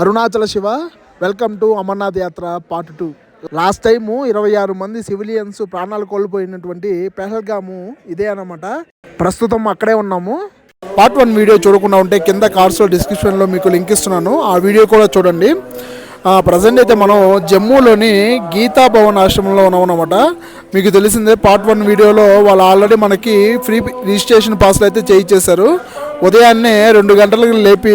Arunachala Shiva welcome to Amarnath Yatra part two last time ఇరవై ఆరు మంది civilians ప్రాణాలు కోల్పోయినటువంటి పెహల్గాము ఇదే అనమాట ప్రస్తుతం అక్కడే ఉన్నాము. పార్ట్ వన్ వీడియో చూడకుండా ఉంటే కింద కార్డ్స్లో డిస్క్రిప్షన్లో మీకు లింక్ ఇస్తున్నాను. ఆ వీడియో కూడా చూడండి. ప్రజెంట్ అయితే మనం జమ్మూలోని గీతా భవన్ ఆశ్రమంలో ఉన్నామన్నమాట అనమాట మీకు తెలిసిందే పార్ట్ వన్ వీడియోలో వాళ్ళు ఆల్రెడీ మనకి ఫ్రీ రిజిస్ట్రేషన్ పాస్లు అయితే చేయించేశారు ఉదయాన్నే రెండు గంటలకు లేపి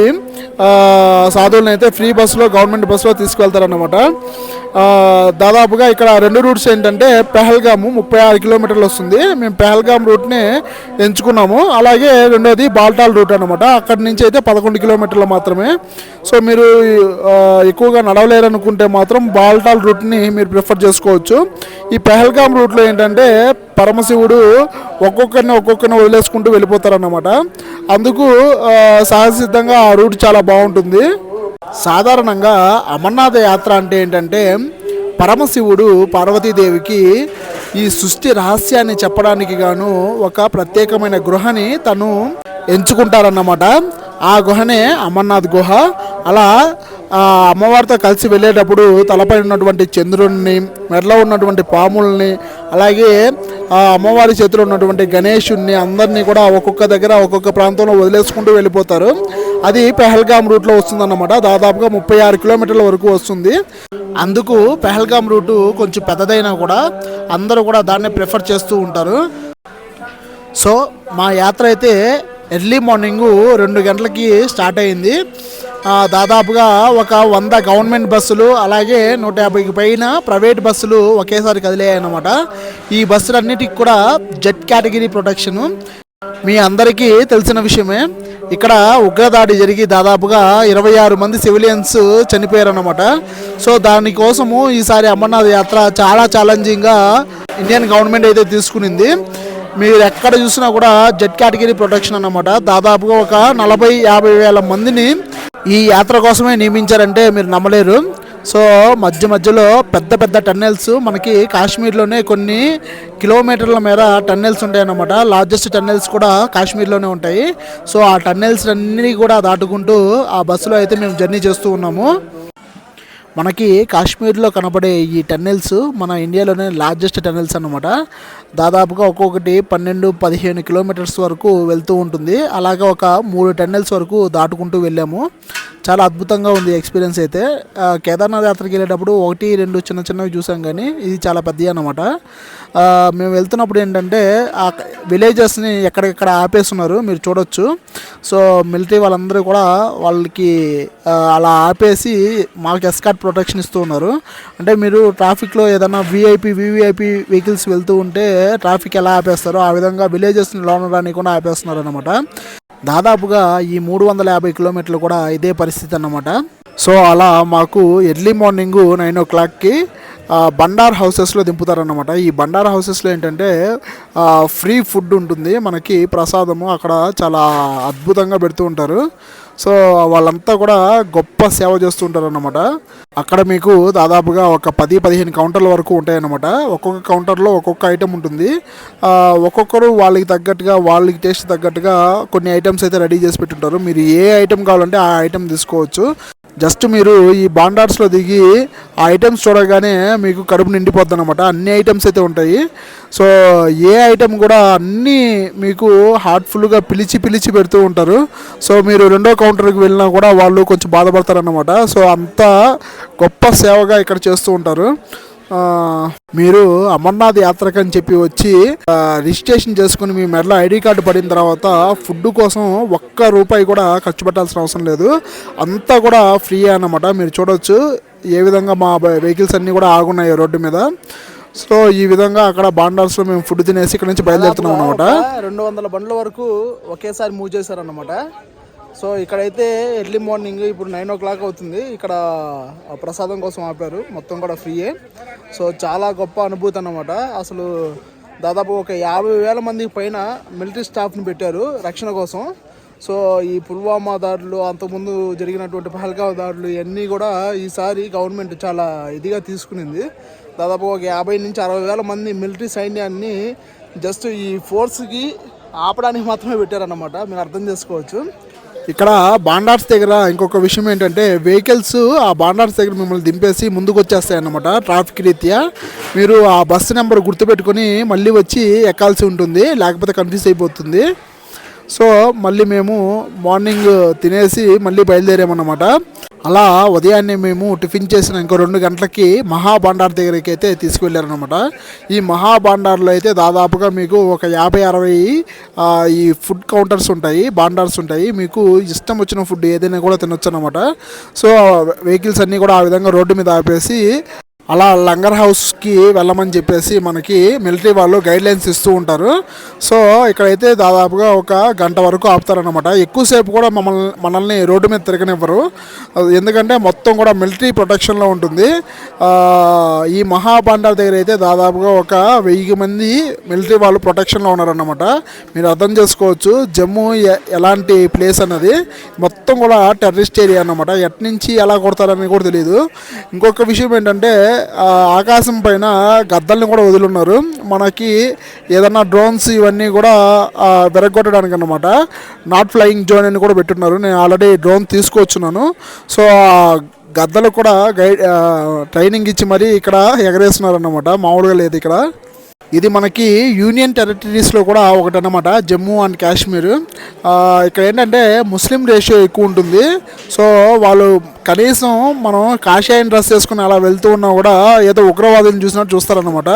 సాధువులను అయితే ఫ్రీ బస్సులో గవర్నమెంట్ బస్సులో తీసుకెళ్తారనమాట దాదాపుగా ఇక్కడ రెండు రూట్స్ ఏంటంటే పెహల్గాము ముప్పై ఆరు కిలోమీటర్లు వస్తుంది. మేము పెహల్గామ్ రూట్ని ఎంచుకున్నాము. అలాగే రెండోది బాల్టాల్ రూట్ అనమాట అక్కడి నుంచి అయితే పదకొండు కిలోమీటర్లు మాత్రమే. సో మీరు ఎక్కువగా నడవలేరు అనుకుంటే మాత్రం బాల్టాల్ రూట్ని మీరు ప్రిఫర్ చేసుకోవచ్చు. ఈ పెహల్గామ్ రూట్లో ఏంటంటే పరమశివుడు ఒక్కొక్కరిని ఒక్కొక్కరిని వదిలేసుకుంటూ వెళ్ళిపోతారన్నమాట. అందుకు సహజసిద్ధంగా ఆ రూట్ చాలా బాగుంటుంది. సాధారణంగా అమర్నాథ యాత్ర అంటే ఏంటంటే పరమశివుడు పార్వతీదేవికి ఈ సృష్టి రహస్యాన్ని చెప్పడానికి గాను ఒక ప్రత్యేకమైన గృహని తను ఎంచుకుంటారన్నమాట. ఆ గుహనే అమర్నాథ్ గుహ. అలా ఆ అమ్మవారితో కలిసి వెళ్ళేటప్పుడు తలపై ఉన్నటువంటి చంద్రుడిని మెడలో ఉన్నటువంటి పాముల్ని అలాగే ఆ అమ్మవారి చేతిలో ఉన్నటువంటి గణేషుణ్ణి అందరినీ కూడా ఒక్కొక్క దగ్గర ఒక్కొక్క ప్రాంతంలో వదిలేసుకుంటూ వెళ్ళిపోతారు. అది పెహల్గామ్ రూట్లో వస్తుందన్నమాట. దాదాపుగా ముప్పై ఆరు కిలోమీటర్ల వరకు వస్తుంది. అందుకు పెహల్గామ్ రూటు కొంచెం పెద్దదైనా కూడా అందరూ కూడా దాన్ని ప్రిఫర్ చేస్తూ ఉంటారు. సో మా యాత్ర అయితే ఎర్లీ మార్నింగ్ రెండు గంటలకి స్టార్ట్ అయింది. దాదాపుగా ఒక వంద గవర్నమెంట్ బస్సులు అలాగే నూట యాభైకి పైన ప్రైవేట్ బస్సులు ఒకేసారి కదిలాయి ఈ బస్సులన్నిటికి కూడా జెట్ కేటగిరీ ప్రొటెక్షను మీ అందరికీ తెలిసిన విషయమే ఇక్కడ ఉగ్రదాడి జరిగి దాదాపుగా ఇరవై ఆరు మంది సివిలియన్స్ చనిపోయారన్నమాట. సో దానికోసము ఈసారి అమర్నాథ్ యాత్ర చాలా ఛాలెంజింగ్గా ఇండియన్ గవర్నమెంట్ అయితే తీసుకునింది. మీరు ఎక్కడ చూసినా కూడా జెట్ కేటగిరీ ప్రొటెక్షన్ అన్నమాట. దాదాపుగా ఒక నలభై యాభై వేల మందిని ఈ యాత్ర కోసమే నియమించారంటే మీరు నమ్మలేరు. సో మధ్య మధ్యలో పెద్ద పెద్ద టన్నెల్స్ మనకి కాశ్మీర్లోనే కొన్ని కిలోమీటర్ల మేర టన్నెల్స్ ఉంటాయి అన్నమాట లార్జెస్ట్ టన్నెల్స్ కూడా కాశ్మీర్లోనే ఉంటాయి. సో ఆ టన్నెల్స్ అన్నీ కూడా దాటుకుంటూ ఆ బస్సులో అయితే మేము జర్నీ చేస్తూ ఉన్నాము. మనకి కాశ్మీర్లో కనబడే ఈ టన్నెల్స్ మన ఇండియాలోనే లార్జెస్ట్ టన్నెల్స్ అనమాట దాదాపుగా ఒక్కొక్కటి పన్నెండు పదిహేను కిలోమీటర్స్ వరకు వెళ్తూ ఉంటుంది. అలాగే ఒక మూడు టన్నెల్స్ వరకు దాటుకుంటూ వెళ్ళాము. చాలా అద్భుతంగా ఉంది ఎక్స్పీరియన్స్ అయితే. కేదార్నాథ్ యాత్రకి వెళ్ళేటప్పుడు ఒకటి రెండు చిన్న చిన్నవి చూసాం కానీ ఇది చాలా పెద్దవి అనమాట మేము వెళ్తున్నప్పుడు ఏంటంటే ఆ విలేజెస్ని ఎక్కడెక్కడ ఆపేస్తున్నారు మీరు చూడొచ్చు. సో మిలిటరీ వాళ్ళందరూ కూడా వాళ్ళకి అలా ఆపేసి మాకు ఎస్కాట్ ప్రొటెక్షన్ ఇస్తూ ఉన్నారు. అంటే మీరు ట్రాఫిక్లో ఏదైనా విఐపి వివిఐపి వెహికల్స్ వెళ్తూ ఉంటే ట్రాఫిక్ ఎలా ఆపేస్తారో ఆ విధంగా విలేజెస్ని లోనడానికి కూడా ఆపేస్తున్నారు అనమాట దాదాపుగా ఈ మూడు వందల యాభై కిలోమీటర్లు కూడా ఇదే పరిస్థితి అన్నమాట. సో అలా మాకు ఎర్లీ మార్నింగు నైన్ ఓ క్లాక్కి బండార్ హౌసెస్లో దింపుతారన్నమాట. ఈ బండార్ హౌసెస్లో ఏంటంటే ఫ్రీ ఫుడ్ ఉంటుంది. మనకి ప్రసాదము అక్కడ చాలా అద్భుతంగా పెడుతూ ఉంటారు. సో వాళ్ళంతా కూడా గొప్ప సేవ చేస్తూ ఉంటారన్నమాట. అక్కడ మీకు దాదాపుగా ఒక పది పదిహేను కౌంటర్ల వరకు ఉంటాయన్నమాట. ఒక్కొక్క కౌంటర్లో ఒక్కొక్క ఐటెం ఉంటుంది. ఒక్కొక్కరు వాళ్ళకి తగ్గట్టుగా వాళ్ళకి టేస్ట్ తగ్గట్టుగా కొన్ని ఐటమ్స్ అయితే రెడీ చేసి పెట్టుంటారు. మీరు ఏ ఐటెం కావాలంటే ఆ ఐటెం తీసుకోవచ్చు. జస్ట్ మీరు ఈ బాండార్స్లో దిగి ఆ ఐటమ్స్ చూడగానే మీకు కడుపు నిండిపోద్ది అనమాట అన్ని ఐటమ్స్ అయితే ఉంటాయి. సో ఏ ఐటమ్ కూడా అన్నీ మీకు హార్ట్ఫుల్గా పిలిచి పిలిచి పెడుతూ ఉంటారు. సో మీరు రెండో కౌంటర్కి వెళ్ళినా కూడా వాళ్ళు కొంచెం బాధపడతారన్నమాట. సో అంత గొప్ప సేవగా ఇక్కడ చేస్తూ ఉంటారు. మీరు అమర్నాథ్ యాత్రకు అని చెప్పి వచ్చి రిజిస్ట్రేషన్ చేసుకుని మీ మెడలో ఐడి కార్డు పడిన తర్వాత ఫుడ్ కోసం ఒక్క రూపాయి కూడా ఖర్చు పెట్టాల్సిన అవసరం లేదు. అంతా కూడా ఫ్రీ అన్నమాట. మీరు చూడవచ్చు ఏ విధంగా మా వెహికల్స్ అన్నీ కూడా ఆగున్నాయి రోడ్డు మీద. సో ఈ విధంగా అక్కడ బాండాల్స్లో మేము ఫుడ్ తినేసి ఇక్కడ నుంచి బయలుదేరుతున్నాం అనమాట రెండు వందల బండ్ల వరకు ఒకేసారి మూవ్ చేశారన్నమాట. సో ఇక్కడైతే ఎర్లీ మార్నింగ్ ఇప్పుడు నైన్ ఓ క్లాక్ అవుతుంది. ఇక్కడ ఆ ప్రసాదం కోసం ఆపారు. మొత్తం కూడా ఫ్రీయే. సో చాలా గొప్ప అనుభూతి అనమాట అసలు దాదాపు ఒక యాభై వేల మందికి పైన మిలిటరీ స్టాఫ్ని పెట్టారు రక్షణ కోసం. సో ఈ పుల్వామా దాడులు అంతకుముందు జరిగినటువంటి పహల్గా దాడులు ఇవన్నీ కూడా ఈసారి గవర్నమెంట్ చాలా ఇదిగా తీసుకునింది. దాదాపు ఒక యాభై నుంచి అరవై వేల మంది మిలిటరీ సైన్యాన్ని జస్ట్ ఈ ఫోర్స్కి ఆపడానికి మాత్రమే పెట్టారన్నమాట. మీరు అర్థం చేసుకోవచ్చు. ఇక్కడ బాండార్స్ దగ్గర ఇంకొక విషయం ఏంటంటే వెహికల్స్ ఆ బాండార్స్ దగ్గర మిమ్మల్ని దింపేసి ముందుకు వచ్చేస్తాయి అన్నమాట ట్రాఫిక్ రీత్యా. మీరు ఆ బస్సు నెంబర్ గుర్తుపెట్టుకొని మళ్ళీ వచ్చి ఎక్కాల్సి ఉంటుంది లేకపోతే కన్ఫ్యూజ్ అయిపోతుంది. సో మళ్ళీ మేము మార్నింగ్ తినేసి మళ్ళీ బయలుదేరామన్నమాట. అలా ఉదయాన్నే మేము టిఫిన్ చేసిన ఇంకో రెండు గంటలకి మహాభాండార్ దగ్గరికి అయితే తీసుకువెళ్ళారనమాట ఈ మహాభాండార్లో అయితే దాదాపుగా మీకు ఒక యాభై అరవై ఈ ఫుడ్ కౌంటర్స్ ఉంటాయి బాండార్స్ ఉంటాయి. మీకు ఇష్టం వచ్చిన ఫుడ్ ఏదైనా కూడా తినొచ్చు అనమాట సో వెహికల్స్ అన్నీ కూడా ఆ విధంగా రోడ్డు మీద ఆపేసి అలా లంగర్ హౌస్కి వెళ్ళమని చెప్పేసి మనకి మిలిటరీ వాళ్ళు గైడ్ లైన్స్ ఇస్తూ ఉంటారు. సో ఇక్కడైతే దాదాపుగా ఒక గంట వరకు ఆపుతారనమాట ఎక్కువసేపు కూడా మమ్మల్ని మనల్ని రోడ్డు మీద తిరగనివ్వరు. ఎందుకంటే మొత్తం కూడా మిలిటరీ ప్రొటెక్షన్లో ఉంటుంది. ఈ మహాబాండార్ దగ్గర అయితే దాదాపుగా ఒక వెయ్యి మంది మిలిటరీ వాళ్ళు ప్రొటెక్షన్లో ఉన్నారన్నమాట. మీరు అర్థం చేసుకోవచ్చు జమ్మూ ఎలాంటి ప్లేస్ అన్నది మొత్తం కూడా టెర్రరిస్ట్ ఏరియా అన్నమాట. ఎట్నుంచి ఎలా కొడతారని కూడా తెలియదు ఇంకొక విషయం ఏంటంటే ఆకాశం పైన గద్దల్ని కూడా వదిలిన్నారు. మనకి ఏదన్నా డ్రోన్స్ ఇవన్నీ కూడా విరగొట్టడానికి అనమాట నాట్ ఫ్లయింగ్ జోన్ అని కూడా పెట్టున్నారు. నేను ఆల్రెడీ డ్రోన్ తీసుకొచ్చున్నాను సో ఆ గద్దలు కూడా గైడ్ ట్రైనింగ్ ఇచ్చి మరీ ఇక్కడ ఎగరేస్తున్నారన్నమాట. మామూలుగా లేదు ఇక్కడ. ఇది మనకి యూనియన్ టెరిటరీస్లో కూడా ఒకటి అనమాట జమ్మూ అండ్ కాశ్మీర్ ఇక్కడ ఏంటంటే ముస్లిం రేషియో ఎక్కువ ఉంటుంది. సో వాళ్ళు కనీసం మనం కాషాయం డ్రెస్ వేసుకుని అలా వెళ్తూ ఉన్నా కూడా ఏదో ఉగ్రవాదులను చూసినట్టు చూస్తారనమాట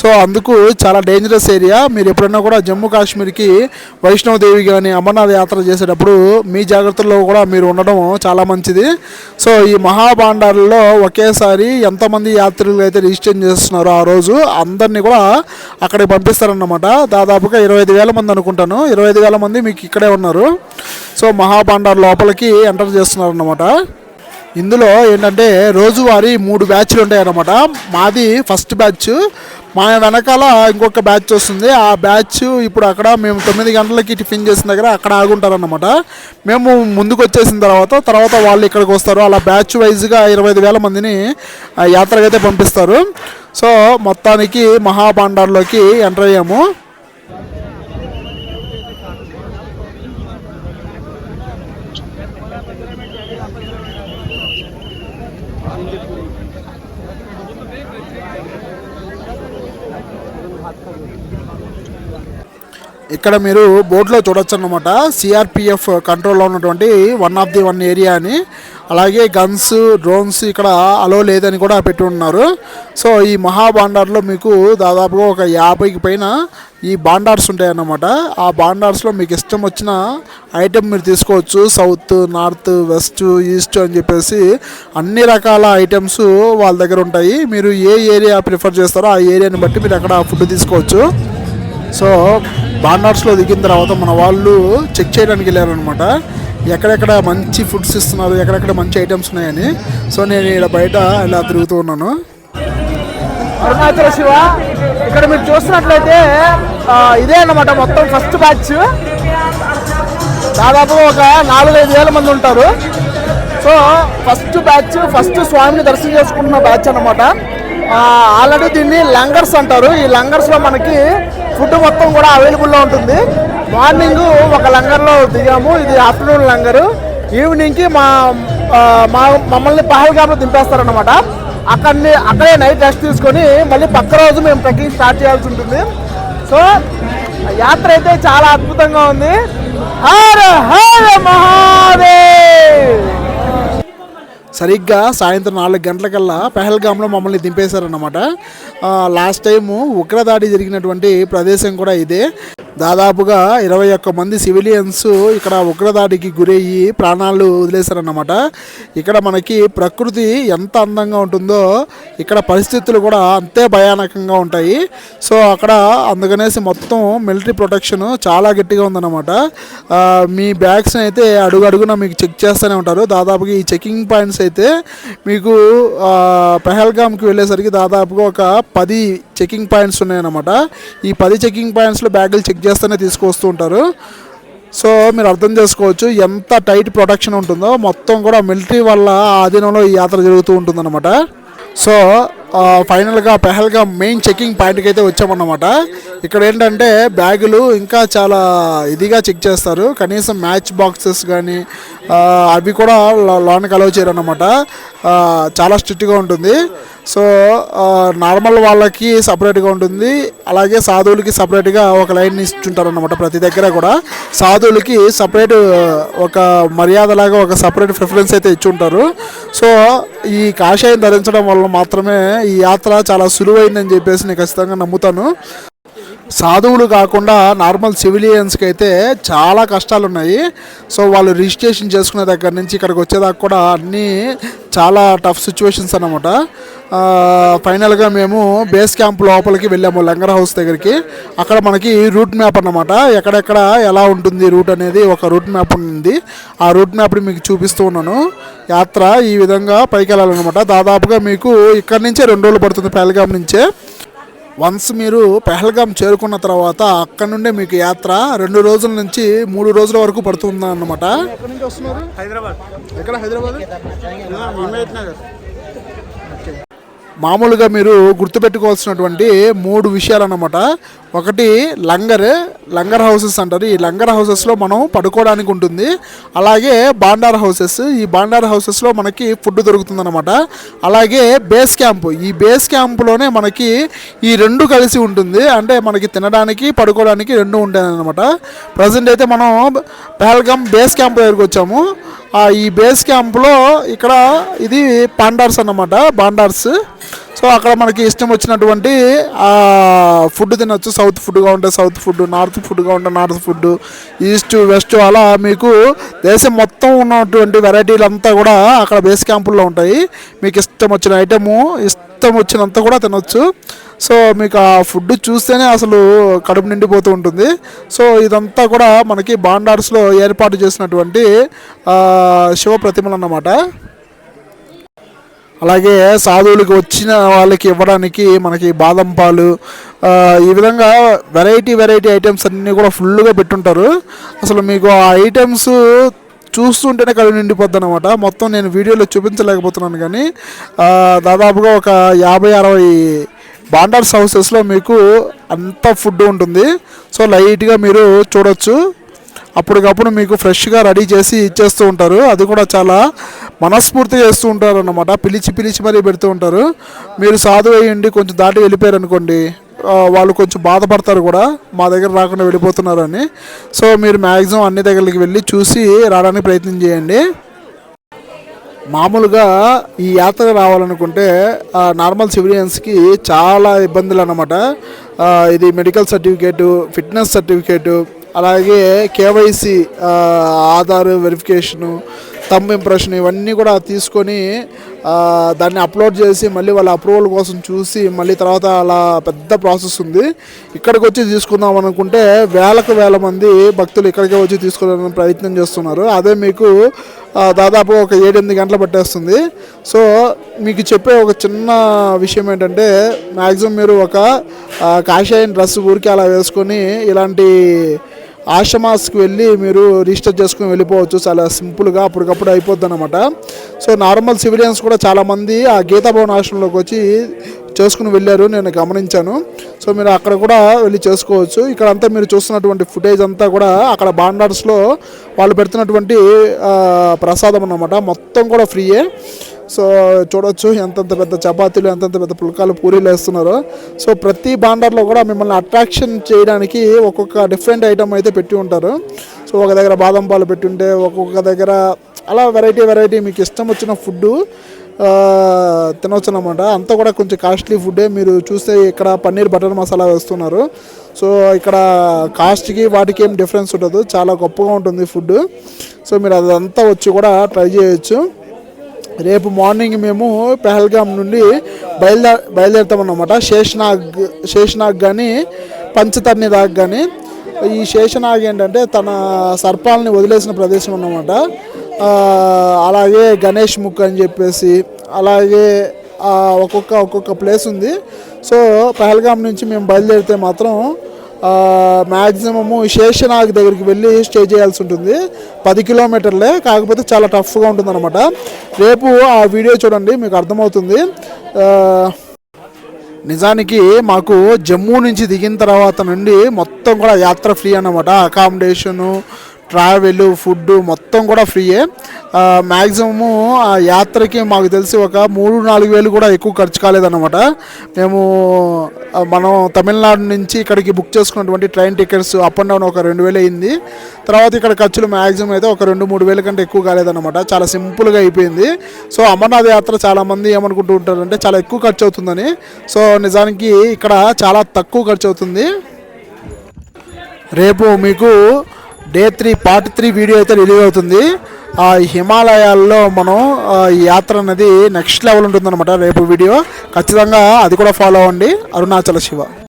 సో అందుకు చాలా డేంజరస్ ఏరియా మీరు ఎప్పుడైనా కూడా జమ్మూ కాశ్మీర్కి వైష్ణవదేవి కానీ అమర్నాథ్ యాత్ర చేసేటప్పుడు మీ జాగ్రత్తల్లో కూడా మీరు ఉండడం చాలా మంచిది. సో ఈ మహాభాండాలలో ఒకేసారి ఎంతమంది యాత్రికులు అయితే రిజిస్టర్ చేస్తున్నారో ఆ రోజు అందరినీ కూడా అక్కడికి పంపిస్తారన్నమాట. దాదాపుగా ఇరవై ఐదు వేల మంది అనుకుంటాను. ఇరవై ఐదు వేల మంది మీకు ఇక్కడే ఉన్నారు. సో మహాభాండార్ లోపలికి ఎంటర్ చేస్తున్నారన్నమాట. ఇందులో ఏంటంటే రోజువారీ మూడు బ్యాచ్లు ఉంటాయన్నమాట. మాది ఫస్ట్ బ్యాచ్. మా వెనకాల ఇంకొక బ్యాచ్ వస్తుంది. ఆ బ్యాచ్ ఇప్పుడు అక్కడ మేము తొమ్మిది గంటలకి టిఫిన్ చేసిన దగ్గర అక్కడ ఆగుంటారన్నమాట. మేము ముందుకు వచ్చేసిన తర్వాత తర్వాత వాళ్ళు ఇక్కడికి వస్తారు. అలా బ్యాచ్ వైజ్గా ఇరవై ఐదు వేల మందిని యాత్రకైతే యాత్రకు అయితే పంపిస్తారు. సో మొత్తానికి మహాపాండాల్లోకి ఎంటర్ అయ్యాము. ఇక్కడ మీరు బోర్డులో చూడొచ్చు అనమాట సిఆర్పిఎఫ్ కంట్రోల్లో ఉన్నటువంటి one of the one area అని. అలాగే గన్స్ డ్రోన్స్ ఇక్కడ అలో లేదని కూడా పెట్టి ఉన్నారు. సో ఈ మహాబాండార్లో మీకు దాదాపుగా ఒక యాభైకి పైన ఈ బాండార్స్ ఉంటాయన్నమాట. ఆ బాండార్స్లో మీకు ఇష్టం వచ్చిన ఐటెం మీరు తీసుకోవచ్చు. సౌత్ నార్త్ వెస్ట్ ఈస్ట్ అని చెప్పేసి అన్ని రకాల ఐటమ్స్ వాళ్ళ దగ్గర ఉంటాయి. మీరు ఏ ఏరియా ప్రిఫర్ చేస్తారో ఆ ఏరియాని బట్టి మీరు అక్కడ ఫుడ్ తీసుకోవచ్చు. సో బాండార్స్లో దిగిన తర్వాత మన వాళ్ళు చెక్ చేయడానికి వెళ్ళారనమాట ఎక్కడెక్కడ మంచి ఫుడ్స్ ఇస్తున్నారు ఎక్కడెక్కడ మంచి ఐటమ్స్ ఉన్నాయని. సో నేను ఇక్కడ బయట ఇలా తిరుగుతూ ఉన్నాను. అరుణాచల శివ ఇక్కడ మీరు చూసినట్లయితే ఇదే అన్నమాట మొత్తం ఫస్ట్ బ్యాచ్. దాదాపు ఒక నాలుగైదు వేల మంది ఉంటారు. సో ఫస్ట్ బ్యాచ్ ఫస్ట్ స్వామిని దర్శనం చేసుకుంటున్న బ్యాచ్ అనమాట ఆల్రెడీ దీన్ని లంగర్స్ అంటారు. ఈ లంగర్స్లో మనకి ఫుడ్ మొత్తం కూడా అవైలబుల్లో ఉంటుంది. మార్నింగ్ ఒక లంగర్లో దిగాము. ఇది ఆఫ్టర్నూన్ లంగరు. ఈవినింగ్కి మా మా మమ్మల్ని పహల్గామ్లో దింపేస్తారనమాట అక్కడిని అక్కడే నైట్ రెస్ట్ తీసుకొని మళ్ళీ పక్క రోజు మేము ట్రెక్కింగ్ స్టార్ట్ చేయాల్సి ఉంటుంది. సో యాత్ర అయితే చాలా అద్భుతంగా ఉంది. హర హర మహాదేవ్! సరిగ్గా సాయంత్రం నాలుగు గంటలకల్లా పెహల్గామ్లో మమ్మల్ని దింపేశారన్నమాట. లాస్ట్ టైము ఉగ్రదాడి జరిగినటువంటి ప్రదేశం కూడా ఇదే. దాదాపుగా ఇరవై ఒక్క మంది సివిలియన్స్ ఇక్కడ ఉగ్రదాడికి గురయ్యి ప్రాణాలు వదిలేశారన్నమాట. ఇక్కడ మనకి ప్రకృతి ఎంత అందంగా ఉంటుందో ఇక్కడ పరిస్థితులు కూడా అంతే భయానకంగా ఉంటాయి. సో అక్కడ అందుకనేసి మొత్తం మిలిటరీ ప్రొటెక్షన్ చాలా గట్టిగా ఉందన్నమాట. మీ బ్యాగ్స్ని అయితే అడుగు అడుగున మీకు చెక్ చేస్తూనే ఉంటారు. దాదాపుగా ఈ చెకింగ్ పాయింట్స్ అయితే మీకు పెహల్గామ్కి వెళ్ళేసరికి దాదాపుగా ఒక పది చెకింగ్ పాయింట్స్ ఉన్నాయన్నమాట. ఈ పది చెకింగ్ పాయింట్స్లో బ్యాగులు చెక్ చేస్తూనే తీసుకొస్తూ ఉంటారు. సో మీరు అర్థం చేసుకోవచ్చు ఎంత టైట్ ప్రొటెక్షన్ ఉంటుందో మొత్తం కూడా మిలిటరీ వల్ల ఆధీనంలో ఈ యాత్ర జరుగుతూ ఉంటుందన్నమాట. సో ఫైనల్గా పెహల్గా మెయిన్ చెకింగ్ పాయింట్కి అయితే వచ్చామన్నమాట. ఇక్కడ ఏంటంటే బ్యాగులు ఇంకా చాలా ఇదిగా చెక్ చేస్తారు. కనీసం మ్యాచ్ బాక్సెస్ కానీ అవి కూడా లోనికి అలౌ చేయరన్నమాట. చాలా స్ట్రిక్ట్గా ఉంటుంది. సో నార్మల్ వాళ్ళకి సపరేట్గా ఉంటుంది. అలాగే సాధువులకి సపరేట్గా ఒక లైన్ ఇస్తుంటారనమాట ప్రతి దగ్గర కూడా. సాధువులకి సపరేట్ ఒక మర్యాదలాగా ఒక సపరేట్ ప్రిఫరెన్స్ అయితే ఇచ్చి ఉంటారు సో ఈ కాషాయం ధరించడం వల్ల మాత్రమే ఈ ఈ యాత్ర చాలా సులువైందని చెప్పేసి నేను ఖచ్చితంగా నమ్ముతాను. సాధువులు కాకుండా నార్మల్ సివిలియన్స్కి అయితే చాలా కష్టాలు ఉన్నాయి సో వాళ్ళు రిజిస్ట్రేషన్ చేసుకునే దగ్గర నుంచి ఇక్కడికి వచ్చేదాకా కూడా అన్నీ చాలా టఫ్ సిచ్యువేషన్స్ అన్నమాట. ఫైనల్గా మేము బేస్ క్యాంప్ లోపలికి వెళ్ళాము లంగర్ హౌస్ దగ్గరికి. అక్కడ మనకి రూట్ మ్యాప్ అన్నమాట. ఎక్కడెక్కడ ఎలా ఉంటుంది రూట్ అనేది ఒక రూట్ మ్యాప్ ఉంది. ఆ రూట్ మ్యాప్ని మీకు చూపిస్తూ ఉన్నాను. యాత్ర ఈ విధంగా పైకి వెళ్ళాలన్నమాట దాదాపుగా మీకు ఇక్కడ నుంచే రెండు రోజులు పడుతుంది పహల్గాం నుంచే. వన్స్ మీరు పెహల్గాం చేరుకున్న తర్వాత అక్కడ నుండే మీకు యాత్ర రెండు రోజుల నుంచి మూడు రోజుల వరకు పడుతుంది అన్నమాట ఎక్కడి నుంచి వస్తున్నారు? హైదరాబాద్. ఎక్కడ హైదరాబాద్? హిమాయత్ నగర్. మామూలుగా మీరు గుర్తుపెట్టుకోవాల్సినటువంటి మూడు విషయాలు అన్నమాట ఒకటి లంగర్ లంగర్ హౌసెస్ అంటారు. ఈ లంగర్ హౌసెస్లో మనం పడుకోవడానికి ఉంటుంది. అలాగే బాండార్ హౌసెస్. ఈ బాండార్ హౌసెస్లో మనకి ఫుడ్ దొరుకుతుందన్నమాట. అలాగే బేస్ క్యాంప్. ఈ బేస్ క్యాంప్లోనే మనకి ఈ రెండు కలిసి ఉంటుంది. అంటే మనకి తినడానికి పడుకోవడానికి రెండు ఉంటాయన్నమాట. ప్రజెంట్ అయితే మనం పహల్గామ్ బేస్ క్యాంప్ దగ్గరికి వచ్చాము. ఈ బేస్ క్యాంప్లో ఇక్కడ ఇది పాండార్స్ అన్నమాట. బాండార్స్. సో అక్కడ మనకి ఇష్టం వచ్చినటువంటి ఫుడ్ తినొచ్చు. సౌత్ ఫుడ్గా ఉంటే సౌత్ ఫుడ్ నార్త్ ఫుడ్గా ఉంటే నార్త్ ఫుడ్ ఈస్ట్ వెస్ట్ అలా మీకు దేశం మొత్తం ఉన్నటువంటి వెరైటీలు అంతా కూడా అక్కడ బేస్ క్యాంపుల్లో ఉంటాయి. మీకు ఇష్టం వచ్చిన ఐటెము ఇష్టం వచ్చినంత కూడా తినొచ్చు. సో మీకు ఆ ఫుడ్ చూస్తేనే అసలు కడుపు నిండిపోతూ ఉంటుంది. సో ఇదంతా కూడా మనకి బాండార్స్లో ఏర్పాటు చేసినటువంటి శివ ప్రతిమలు అన్నమాట అలాగే సాధువులకు వచ్చిన వాళ్ళకి ఇవ్వడానికి మనకి బాదం పాలు ఈ విధంగా వెరైటీ వెరైటీ ఐటమ్స్ అన్నీ కూడా ఫుల్గా పెట్టుంటారు. అసలు మీకు ఆ ఐటమ్స్ చూస్తుంటేనే కళ్ళు నిండిపోద్ది అనమాట మొత్తం నేను వీడియోలో చూపించలేకపోతున్నాను కానీ దాదాపుగా ఒక యాభై అరవై బాండర్స్ హౌసెస్లో మీకు అంత ఫుడ్ ఉంటుంది. సో లైట్గా మీరు చూడొచ్చు. అప్పటికప్పుడు మీకు ఫ్రెష్గా రెడీ చేసి ఇచ్చేస్తూ ఉంటారు. అది కూడా చాలా మనస్ఫూర్తిగా చేస్తూ ఉంటారు అన్నమాట పిలిచి పిలిచి మరీ పెడుతూ ఉంటారు. మీరు సాధు అయ్యండి కొంచెం దాటి వెళ్ళిపోయారు అనుకోండి వాళ్ళు కొంచెం బాధపడతారు కూడా మా దగ్గర రాకుండా వెళ్ళిపోతున్నారని. సో మీరు మ్యాక్సిమం అన్ని దగ్గరికి వెళ్ళి చూసి రావడానికి ప్రయత్నం చేయండి. మామూలుగా ఈ యాత్ర రావాలనుకుంటే నార్మల్ సివిలియన్స్కి చాలా ఇబ్బందులు అన్నమాట. ఇది మెడికల్ సర్టిఫికేటు ఫిట్నెస్ సర్టిఫికేటు అలాగే KYC Aadhaar verification thumb impression ఇవన్నీ కూడా తీసుకొని దాన్ని అప్లోడ్ చేసి మళ్ళీ వాళ్ళ అప్రూవల్ కోసం చూసి మళ్ళీ తర్వాత అలా పెద్ద ప్రాసెస్ ఉంది. ఇక్కడికి వచ్చి తీసుకుందాం అనుకుంటే వేలకు వేల మంది భక్తులు ఇక్కడికే వచ్చి తీసుకోవాలని ప్రయత్నం చేస్తున్నారు. అదే మీకు దాదాపు ఒక ఏడెనిమిది గంటలు పట్టేస్తుంది. సో మీకు చెప్పే ఒక చిన్న విషయం ఏంటంటే మ్యాక్సిమం మీరు ఒక కాషాయం డ్రెస్ ఊరికి అలా వేసుకొని ఇలాంటి ఆశ్రమాస్కి వెళ్ళి మీరు రిజిస్టర్ చేసుకుని వెళ్ళిపోవచ్చు. చాలా సింపుల్గా అప్పటికప్పుడు అయిపోద్ది అనమాట సో నార్మల్ సివిలియన్స్ కూడా చాలామంది ఆ గీతాభవన్ ఆశ్రమంలోకి వచ్చి చేసుకుని వెళ్ళారు. నేను గమనించాను. సో మీరు అక్కడ కూడా వెళ్ళి చేసుకోవచ్చు. ఇక్కడ అంతా మీరు చూస్తున్నటువంటి ఫుటేజ్ అంతా కూడా అక్కడ బాండార్స్లో వాళ్ళు పెడుతున్నటువంటి ప్రసాదం అన్నమాట. మొత్తం కూడా ఫ్రీయే. సో చూడొచ్చు ఎంతెంత పెద్ద చపాతీలు ఎంతెంత పెద్ద పుల్కాలు పూరీలు వేస్తున్నారో. సో ప్రతి బాండర్లో కూడా మిమ్మల్ని అట్రాక్షన్ చేయడానికి ఒక్కొక్క డిఫరెంట్ ఐటమ్ అయితే పెట్టి ఉంటారు. సో ఒక దగ్గర బాదం పాలు పెట్టుంటే ఒక్కొక్క దగ్గర అలా వెరైటీ వెరైటీ మీకు ఇష్టం వచ్చిన ఫుడ్ తినవచ్చు అనమాట అంతా కూడా కొంచెం కాస్ట్లీ ఫుడ్డే మీరు చూస్తే ఇక్కడ పన్నీర్ బటర్ మసాలా వేస్తున్నారు. సో ఇక్కడ కాస్ట్కి వాటికి ఏం డిఫరెన్స్ ఉండదు. చాలా గొప్పగా ఉంటుంది ఫుడ్ సో మీరు అదంతా వచ్చి కూడా ట్రై చేయొచ్చు. రేపు మార్నింగ్ మేము పెహల్గాం నుండి బయలుదే బయలుదేరుతామన్నమాట. శేషనాగ్ శేషనాగ్ కానీ పంచతర్ని దాగ్ కానీ ఈ శేషనాగ్ ఏంటంటే తన సర్పాలని వదిలేసిన ప్రదేశం అన్నమాట. అలాగే గణేష్ ముక్ అని చెప్పేసి అలాగే ఒక్కొక్క ఒక్కొక్క ప్లేస్ ఉంది. సో పహల్గాం నుంచి మేము బయలుదేరితే మాత్రం మ్యాక్సిమము శేషనాగ్ దగ్గరికి వెళ్ళి స్టే చేయాల్సి ఉంటుంది. పది కిలోమీటర్లే కాకపోతే చాలా టఫ్గా ఉంటుంది అనమాట రేపు ఆ వీడియో చూడండి మీకు అర్థమవుతుంది. నిజానికి మాకు జమ్మూ నుంచి దిగిన తర్వాత నుండి మొత్తం కూడా యాత్ర ఫ్రీ అన్నమాట. అకామిడేషను ట్రావెల్ ఫుడ్ మొత్తం కూడా ఫ్రీయే. మ్యాక్సిమము ఆ యాత్రకి మాకు తెలిసి ఒక మూడు నాలుగు వేలు కూడా ఎక్కువ ఖర్చు కాలేదన్నమాట. మేము మనం తమిళనాడు నుంచి ఇక్కడికి బుక్ చేసుకున్నటువంటి train tickets up and down ఒక రెండు వేలు అయింది. తర్వాత ఇక్కడ ఖర్చులు మ్యాక్సిమం అయితే ఒక రెండు మూడు వేల కంటే ఎక్కువ కాలేదన్నమాట. చాలా సింపుల్గా అయిపోయింది. సో అమర్నాథ్ యాత్ర చాలామంది ఏమనుకుంటూ ఉంటారంటే చాలా ఎక్కువ ఖర్చు అవుతుందని. సో నిజానికి ఇక్కడ చాలా తక్కువ ఖర్చు అవుతుంది. రేపు మీకు day three part three video అయితే రిలీజ్ అవుతుంది. ఆ హిమాలయాల్లో మనం ఈ యాత్ర అనేది నెక్స్ట్ లెవెల్ ఉంటుందన్నమాట రేపు వీడియో. ఖచ్చితంగా అది కూడా ఫాలో అవ్వండి. అరుణాచల శివ.